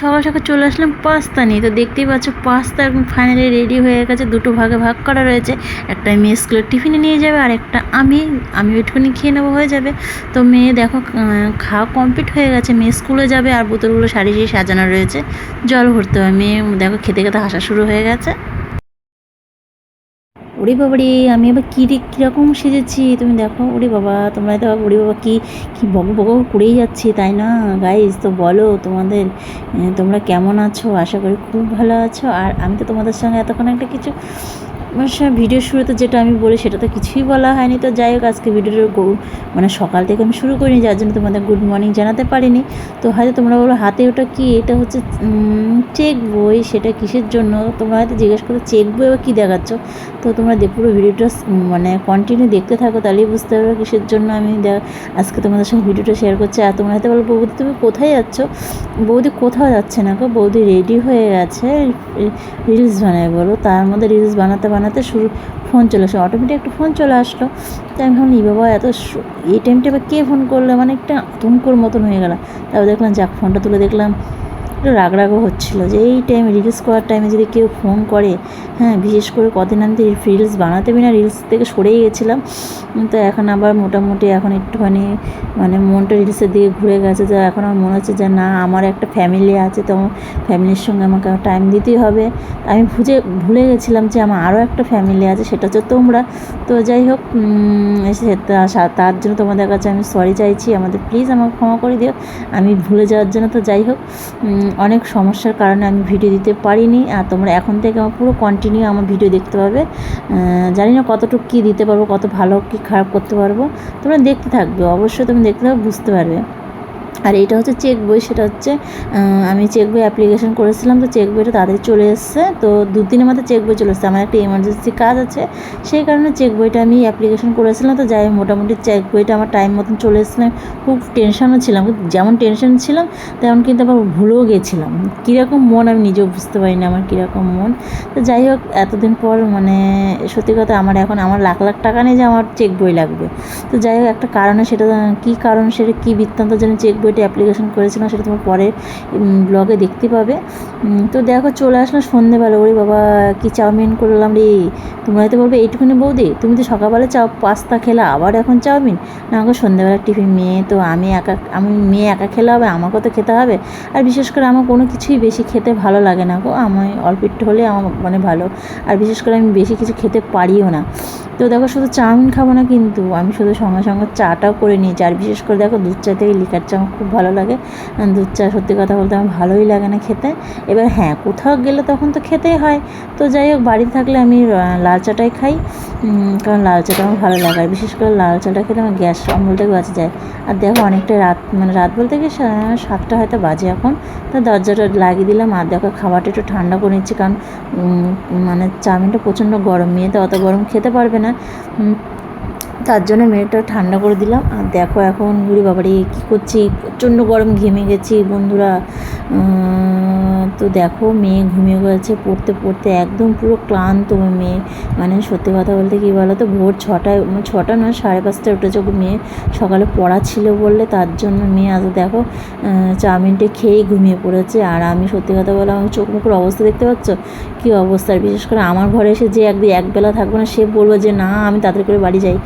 সকাল সকাল চলে আসলাম পাস্তা নিয়ে। তো দেখতেই পাচ্ছ, পাস্তা এখন ফাইনালি রেডি হয়ে গেছে। দুটো ভাগে ভাগ করা রয়েছে। একটা মেয়ে স্কুলের টিফিনে নিয়ে যাবে, আর একটা আমি আমি ওইটুকুনি খেয়ে নেব, হয়ে যাবে। তো মেয়ে দেখো খাওয়া কমপ্লিট হয়ে গেছে। মেয়ে স্কুলে যাবে, আর বোতলগুলো সারি সাজানো রয়েছে। জল ভরতে হবে। মেয়ে দেখো, খেতে খেতে হাসা শুরু হয়ে গেছে। ওরে বাবা রে, আমি আবার কী রে, কীরকম সেজেছি? তুমি দেখো, ওরে বাবা, তোমরা তো, ওরে বাবা, কী কী বক বক করেই যাচ্ছে, তাই না? গাইজ তো বলো তোমাদের তোমরা কেমন আছো? আশা করি খুব ভালো আছো। আর আমি তো তোমাদের সঙ্গে এতক্ষণ একটা কিছু ভিডিও শুরুতে যেটা আমি বলি, সেটা তো কিছুই বলা হয়নি। তো যাই হোক, আজকে ভিডিওটা মানে সকাল থেকে আমি শুরু করিনি, যার জন্য তোমাদের গুড মর্নিং জানাতে পারিনি। তো হয়তো তোমরা বলো, হাতে ওটা কি? এটা হচ্ছে চেক বই, সেটা কিসের জন্য? তোমরা হয়তো জিজ্ঞেস করো চেক বই আবার কী দেখাচ্ছ? তো তোমরা পুরো ভিডিওটা মানে কন্টিনিউ দেখতে থাকো, তাহলেই বুঝতে পারবে কিসের জন্য আমি আজকে তোমাদের সঙ্গে ভিডিওটা শেয়ার করছি। আর তোমরা হয়তো বলো, বৌদি তুমি কোথায় যাচ্ছ? বৌদি কোথাও যাচ্ছে না গো, বৌদি রেডি হয়ে গেছে রিলস বানায় বলো। তার মধ্যে রিলস বানাতে বানাতে শুরু ফোন চলে আসলো অটোমেটিক একটা ফোন চলে আসলো। তাই আমি ভাবলাম, "ই বাবা, এত এই টাইমটা আবার কে ফোন করলে? মানে একটা আতঙ্কর মতন হয়ে গেল তারপর দেখলাম, যাক ফোনটা তুলে দেখলাম। একটু রাগ রাগও হচ্ছিল যে এই টাইমে রিলস করার টাইমে যদি কেউ ফোন করে হ্যাঁ বিশেষ করে কদিন আমি রিলস বানাতে না রিলস থেকে সরেই গেছিলাম। তো এখন আবার মোটামুটি এখন একটুখানি মানে মনটা রিলসের দিকে ঘুরে গেছে, তো এখন আমার মনে হচ্ছে যে না, আমার একটা ফ্যামিলি আছে, তো ফ্যামিলির সঙ্গে আমাকে টাইম দিতেই হবে। আমি ভুজে, ভুলে গেছিলাম যে আমার আরও একটা ফ্যামিলি আছে, সেটা হচ্ছে তোমরা। তো যাই হোক তার জন্য তোমাদের কাছে আমি সরি চাইছি। আমাদের প্লিজ আমাকে ক্ষমা করে দিও। আমি ভুলে যাওয়ার জন্য তো যাই হোক অনেক সমস্যার কারণে আমি ভিডিও দিতে পারিনি, আর তোমরা এখন থেকে আমার পুরো কন্টিনিউ আমার ভিডিও দেখতে পাবে। জানি না কতটুকু কী দিতে পারব, কত ভালো কী খারাপ করতে পারব। তোমরা দেখতে থাকবে, অবশ্যই তুমি দেখতে থাকবে, বুঝতে পারবে। আর এটা হচ্ছে চেক বই, সেটা হচ্ছে আমি চেক বই অ্যাপ্লিকেশন করেছিলাম, তো চেক বইটা তাড়াতাড়ি চলে এসছে। তো দুদিনের মধ্যে চেক বই চলে এসছে। আমার একটা এমার্জেন্সি কাজ আছে, সেই কারণে চেক বইটা আমি অ্যাপ্লিকেশন করেছিলাম। তো যাই মোটামুটি চেক বইটা আমার টাইম মতন চলে এসেছিলাম খুব টেনশনও ছিলাম, যেমন টেনশন ছিলাম, তেমন কিন্তু আবার ভুলেও গেছিলাম। কীরকম মন আমি নিজেও বুঝতে পারিনি আমার কীরকম মন। তো যাই হোক, এতদিন পর মানে সত্যি কথা আমার এখন আমার লাখ লাখ টাকা নেই যে আমার চেক বই লাগবে। তো যাই হোক, একটা কারণে সেটা, কী কারণ সেটা, কী বৃত্তান্ত যেন চেক বইটা অ্যাপ্লিকেশন করেছিলাম সেটা তোমার পরে ব্লগে দেখতে পাবে। তো দেখো, চলে আসলাম সন্ধেবেলা। ওরে বাবা, কি চাউমিন করলাম রে। তোমরা হয়তো বলবে, এইটুকুনি বৌদি, তুমি তো সকালবেলা চাও, পাস্তা খেলা, আবার এখন চাউমিন? না আমাকে সন্ধেবেলা টিফিন মেয়ে, তো আমি একা, আমি মেয়ে একা খেলে হবে, আমাকেও তো খেতে হবে। আর বিশেষ করে আমার কোনো কিছুই বেশি খেতে ভালো লাগে না গো, আমি অল্প একটু হলে আমার মানে ভালো। আর বিশেষ করে আমি বেশি কিছু খেতে পারিও না। তো দেখো, শুধু চাউমিন খাব না কিন্তু, আমি শুধু সঙ্গে সঙ্গে চাটাও করে নিয়েছি। আর বিশেষ করে দেখো, দুধ চা থেকে লিকার চা খুব ভালো লাগে। দুধ চা সত্যি কথা বলতে আমার ভালোই লাগে না খেতে। এবার হ্যাঁ কোথাও গেলে তখন তো খেতেই হয়। তো যাই হোক, বাড়িতে থাকলে আমি লাল চাটাই খাই। কারণ লাল চাটা আমার ভালো লাগে। বিশেষ করে লাল চাটা খেলে আমার গ্যাস অম্বলটাকে বাঁচা যায়। আর দেখো অনেকটা রাত মানে রাত বলতে গিয়ে সাতটা হয়তো বাজে এখন। তো দরজাটা লাগিয়ে দিলাম। আর দেখো খাবারটা একটু ঠান্ডা করে নিচ্ছি কারণ মানে চাউমিনটা প্রচণ্ড গরম। মেয়েতে অত গরম খেতে পারবে না। তার জন্য মেয়েটা ঠান্ডা করে দিলাম। আর দেখো এখন বুড়ি বাবারে কী করছি? প্রচণ্ড গরম ঘেমে গেছি বন্ধুরা। তো দেখো মেয়ে ঘুমিয়ে গেছে, পড়তে পড়তে একদম পুরো ক্লান্ত মেয়ে। মানে সত্যি কথা বলতে কী বলো তো ভোর ছটায় মানে ছটা নয়, সাড়ে পাঁচটায় উঠেছে মেয়ে। সকালে পড়া ছিল বললে তার জন্য মেয়ে আজ দেখো চাউমিনটা খেয়েই ঘুমিয়ে পড়েছে। আর আমি সত্যি কথা বলে আমার চোখ মুখের অবস্থা দেখতে পাচ্ছ? কী অবস্থা? বিশেষ করে আমার ঘরে এসে যে একদিন একবেলা থাকবে না, সে বলব যে না, আমি তাড়াতাড়ি করে বাড়ি যাই।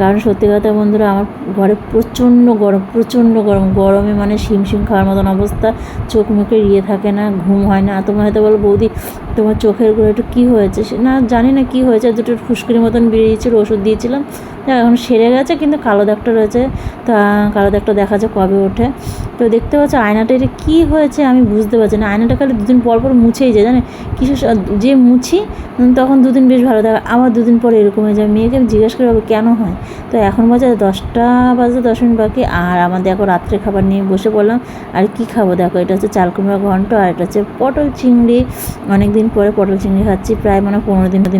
কারণ সত্যি কথা বন্ধুরা, আমার ঘরে প্রচণ্ড গরম প্রচণ্ড গরম। গরমে মানে শিমশিম খাওয়ার মতন অবস্থা, চোখ মুখে ইয়ে থাকে না ঘুম হয় না। তোমরা হয়তো বলো, বৌদি, তোমার চোখের ঘরে একটু কী হয়েছে? না, জানি না কী হয়েছে। দুটো ফুসকুড়ির মতন বেরিয়েছিল ওষুধ দিয়েছিলাম। এখন সেরে গেছে, কিন্তু কালো দাগটা রয়েছে। তা, কালো দাগটা দেখা যায় কবে ওঠে। তো দেখতে পাচ্ছ আয়নাটা, এটা কী হয়েছে আমি বুঝতে পারছি না। আয়নাটা খালি দুদিন পর পর মুছেই যায়, জানে? কিছু যে মুছি তখন দুদিন বেশ ভালো থাকে। আবার দুদিন পরে এরকম হয়ে যায়। মেয়েকে আমি জিজ্ঞেস করে, বাবা, কেন হয়? তো এখন বাজে দশটা বাজে, দশ মিনিট বাকি। আর আমার দেখো রাত্রে খাবার নিয়ে বসে পড়লাম। আর কি খাব? দেখো, এটা হচ্ছে চাল কুমড়া ঘন্ট, আর হচ্ছে পটল চিংড়ি অনেকদিন পরে পটল চিংড়ি খাচ্ছি প্রায় মানে পনেরো দিন দিন